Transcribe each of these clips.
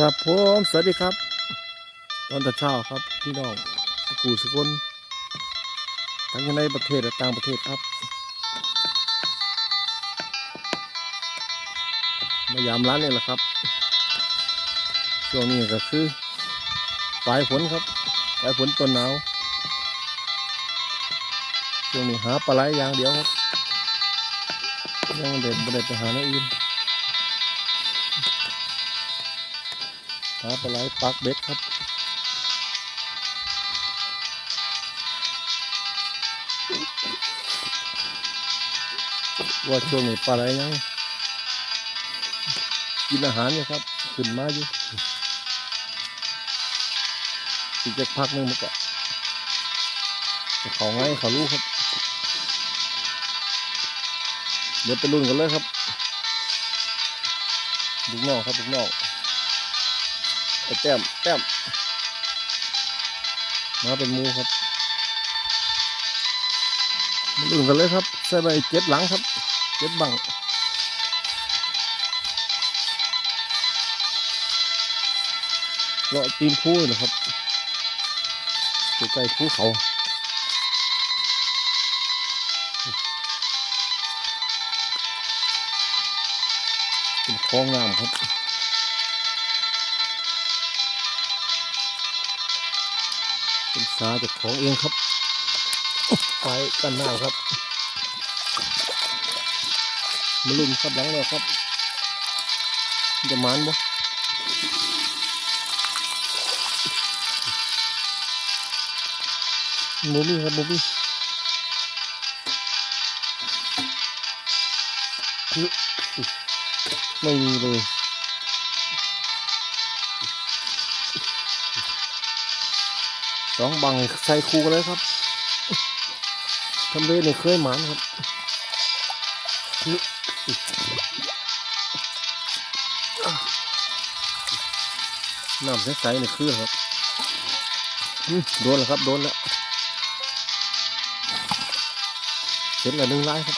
ครับผมสวัสดีครับตอนตอนเช้าครับพี่น้องสกูสกุลทั้งในประเทศและต่างประเทศครับ มายามร้านนี่แหละครับ ช่วงนี้ก็คือปลายฝนครับปลายฝนต้นหนาวช่วงนี้หาปลาไหลอย่างเดียวครับยังไม่ได้ไม่ได้ไปหาในอื่น หาปลาไหลปักเบ็ดครับว่าช่วงนี้ปลาไหลยังกินอาหารอยู่ครับขึ้นมาอยู่อีกสักพักนึงมันก็จะเขาไงเขารู้ครับ เดี๋ยวไปลุ้นกันเลยครับลูกน้องครับลูกน้องอ้ แต้มแต้มมาเป็นมูครับมาลุ้นกันเลยครับใส่ไปเจ็ดหลังครับเจ็ดบังเลาะตีนพูนะครับใกล้ภูเขาเป็นคลองน้ำครับ เป็นสาจากของเองครับ ไฟกันหน้าครับมาลุ่มครับหลังแล้วครับ จะมันบ่โมมี่ครับโมมี่ไม่มีเลย สองบังใส่คู่กันเลยครับทำเลนี่เคยหมานครับน้ำใสๆนี่คือครับโดนแล้วครับ โดนแล้วเสร็จแล้วหนึ่งไล่ครับ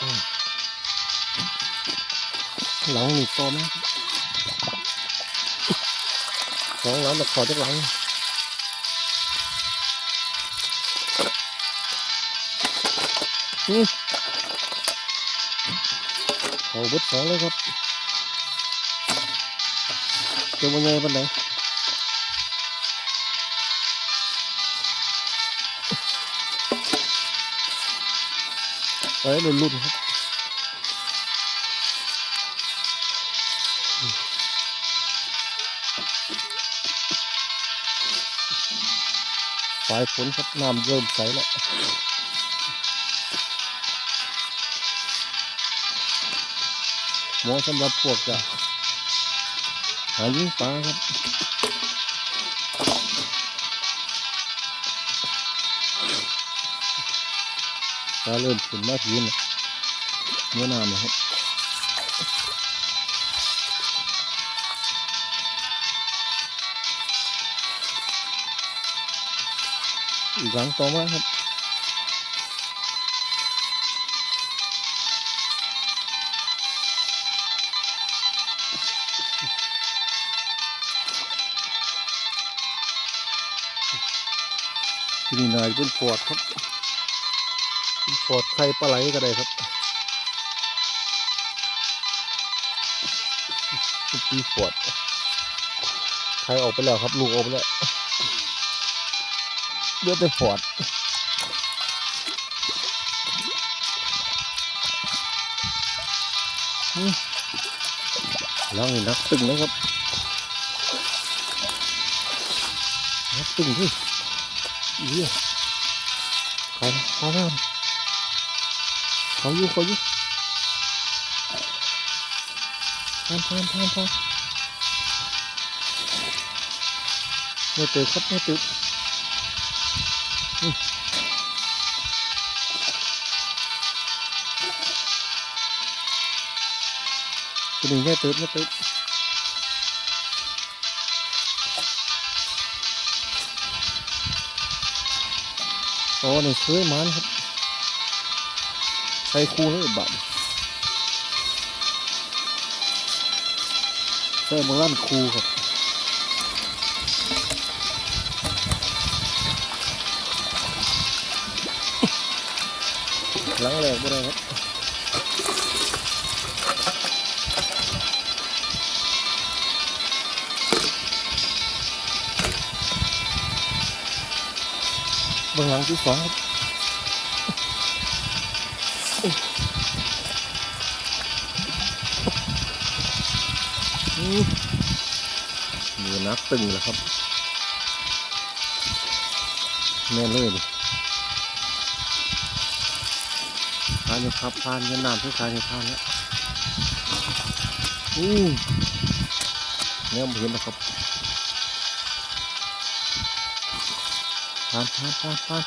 อ่าหลังนี่โตไหมครับ สองหลังมาขอจากหลังอืมเขาเบิดสองเลยครับจอวันไงปันไหนไปรุ่นๆครับ ปลายฝนครับน้ำเริ่มใสแล้วหมาะสำหรับพวกจะหายิงปลาครับปลาเริ่มขึ้นมาทีนะเนื้อน้ำนะครับ อีกหลังต่อมาครับที่นี่นายเป็นปอดครับเป็นปอดไข่ปลาไหลก็ได้ครับเป็นปีปอดไข่ออกไปแล้วครับ ลูกออกไปแล้ว เลือดแต่ปอดล้วนี่นักตึงนะครับนักตึงที่เยี่ยเขาเขาแล้วเขาอยู่เขาอยู่ทานทานทานทานไม่ตื่นครับไม่ตื่น ตัวนี้ไม่ตื่นไม่ตื่นโอ้นี่เคยมันครับใส่คู่เลยบัดใส่บางร้านครูครับ หลังแรกบ่ได้ครับเบื้องหลังที่สองครับมือนักตึงแล้วครับแน่เลยดิานอยู่ครับพานยันน้ำที่ขานอยู่พานแล้วอู้เนี่ยผมเห็นนะครับพานพานพานพาน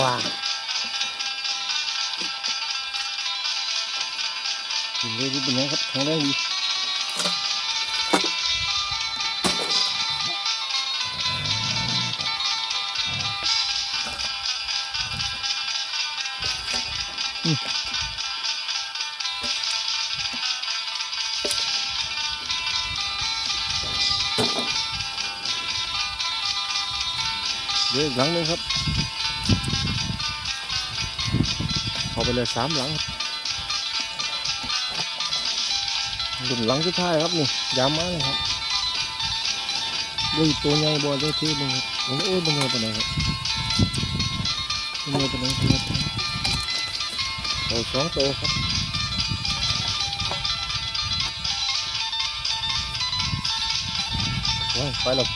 ว้าวกินเลยที่เป็นยังครับแข็งแรงดีเดี๋ยวหลังหนึงครับ ไปเลยสามหลังหลุมหลังสุดท้ายครับนี่ยามมาเลยครับด้วยตัวใหญ่บอลด้วยที่มึงครับโอ้ยเป็นไงเป็นครับเป็นไงเป็นไงเป็นไงเอาสองตัวครับไปแล้ว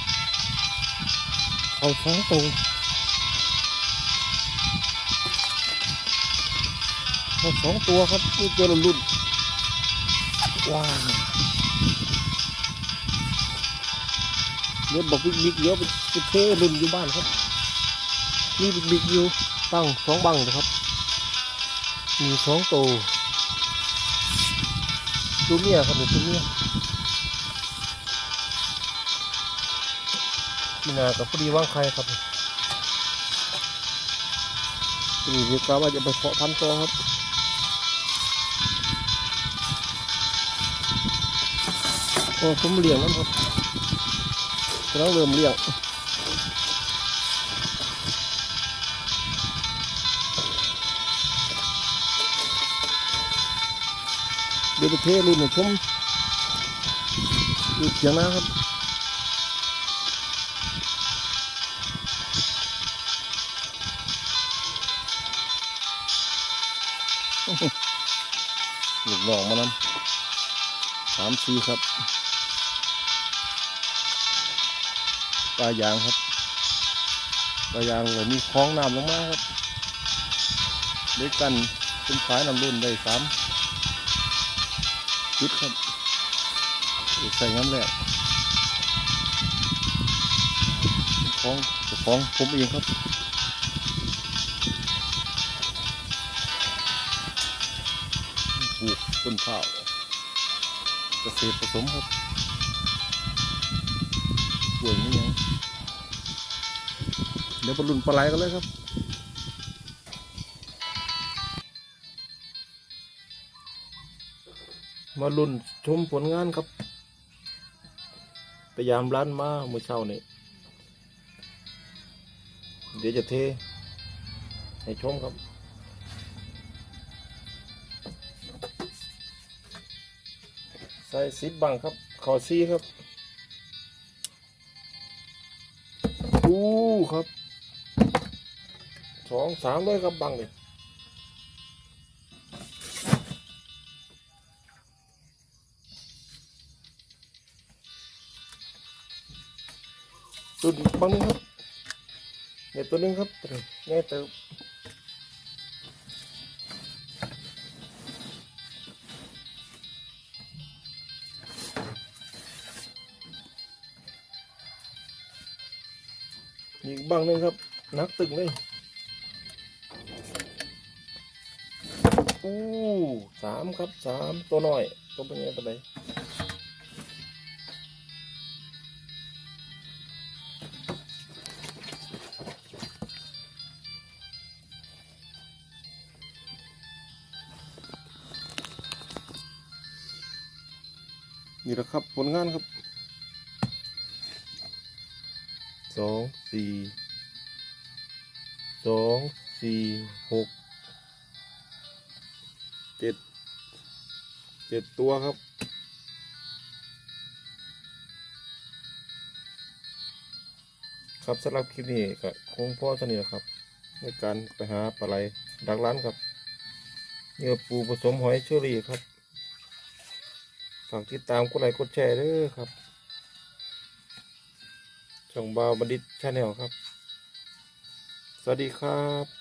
เอาสองตัว เอาสองตัวครับนี่ตัวละรุ่นว้าวเดี๋ยวบอกบิ๊กๆเดี๋ยวไปไปเทรุ่นอยู่บ้านครับ นี่บิ๊กๆอยู่ตั้งสองบังนะครับ มีสองตัวตัวเมียครับนี่ตัวเมียมีนากับพอดีว่างใครครับนี่เรียกว่าจะไปเพาะพันธุ์ตัวครับ โอ้ผมเลี้ยงน้ำครับกำลังเริ่มเลี้ยงเดี๋ยวไปเทรุ่นให้ชมอยู่เสียงนะครับหลูกน้องมานำสามสี่ครับ ปลายางครับปลายางเลยมีคลองน้ำลงมาครับด้วยกันเป็นฝายน้ำรุ่นได้สามจุดครับใส่น้ำแรกคลองเจ้าของผมเองครับปลูกต้นข้าวเกษตรผสมครับ วยนี่ยังเดี๋ยวปลุนปลาไหลกันเลยครับมาลุนชมผลงานครับ พยายามร้านมาเมื่อเช้านี่เดี๋ยวจะเท ให้ชมครับ ใส่สิบบังครับ ขอซีครับ อู้ครับสองสามร้อยครับบังเลยตัวบังนึงครับเนี่ยตัวนึงครับตัวหนึ่งเนี่ยเติม บังหนึ่งครับ นักตึงเลยอู้สามครับสามตัวน้อย ตัวเป็นไงตัวใดนี่แหละครับ ผลงานครับ สองสี่สองสี่หกเจ็ดเจ็ดตัวครับ ครับสำหรับคลิปนี้ก็คงพอเท่านี้ครับ ในการไปหาปลาไหลดักร้านครับเนื้อปูผสมหอยเชอรี่ครับฝากติดตามกดไลค์กดแชร์ด้วยครับ ช่องบาวบัณฑิตชาแนลครับ สวัสดีครับ